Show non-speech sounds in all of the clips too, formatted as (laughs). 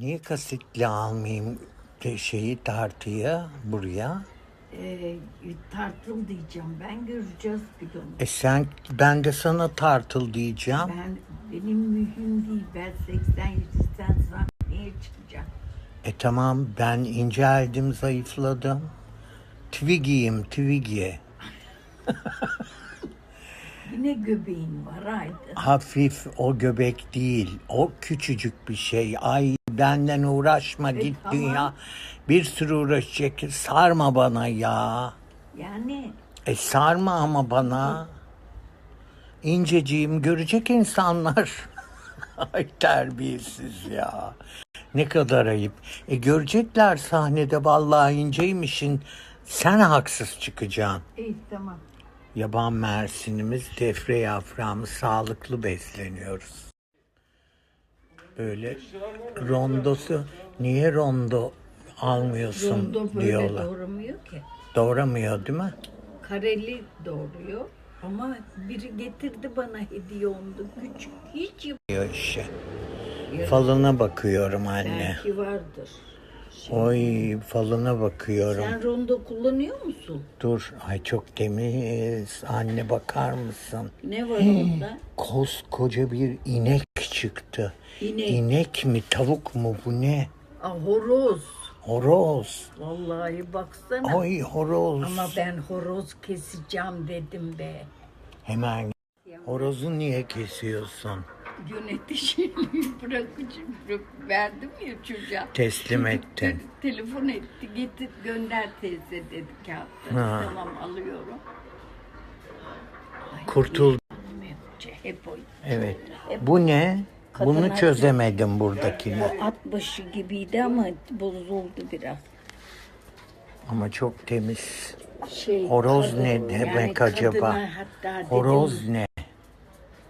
Niye kasitli almayayım şeyi tartıyı buraya? Ee, tartıl diyeceğim. Ben göreceğiz bir. E sen ben de sana tartıl diyeceğim. Ben benim mühim değil. Ben 87'den sahneye çıkacağım. E tamam ben inceldim zayıfladım. Twiggy'yim Twiggy. (laughs) Yine göbeğin var Aydın. Hafif o göbek değil. O küçücük bir şey. Ay benden uğraşma git tamam. dünya. Bir sürü uğraşacak. Sarma bana ya. Yani E sarma ama bana. İnceciğim görecek insanlar. (laughs) Ay terbiyesiz ya. Ne kadar ayıp. E görecekler sahnede vallahi inceymişin. Sen haksız çıkacaksın. iyi tamam. Yaban mersinimiz, defre yaprağımız sağlıklı besleniyoruz. Böyle rondosu niye rondo almıyorsun Rondo böyle diyorlar. doğramıyor ki. Doğramıyor değil mi? Kareli doğruyor. Ama biri getirdi bana hediye oldu. Küçük hiç yap- Diyor. Falına bakıyorum anne. Belki vardır. Oy falına bakıyorum. Sen rondo kullanıyor musun? Dur ay çok temiz. Anne bakar mısın? Ne var onda? Koskoca bir inek çıktı. İnek. İnek mi tavuk mu bu ne? Aa, horoz. Horoz. Vallahi baksana. Oy horoz. Ama ben horoz keseceğim dedim be. Hemen horozu niye kesiyorsun? Yöneticiliği (laughs) bırakıcı bırak, verdim ya çocuğa. Teslim ettin. te- telefon etti. Getir gönder teyze dedi kağıtları. Ha. Tamam alıyorum. Kurtul. Hep o. Evet. Bu ne? Bunu Kadınlar- çözemedim buradakini. Bu at başı gibiydi ama bozuldu biraz. Ama çok temiz. Şey, Horoz kadın- ne demek kadına acaba? Hatta dedim, Horoz ne?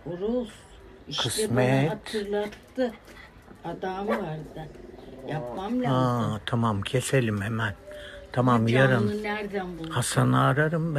Horoz. İşte Kısmet. bana hatırlattı. Adam vardı. Yapmam lazım. Aa, tamam keselim hemen. Tamam yarın nereden buldun? Hasan'ı ararım ben.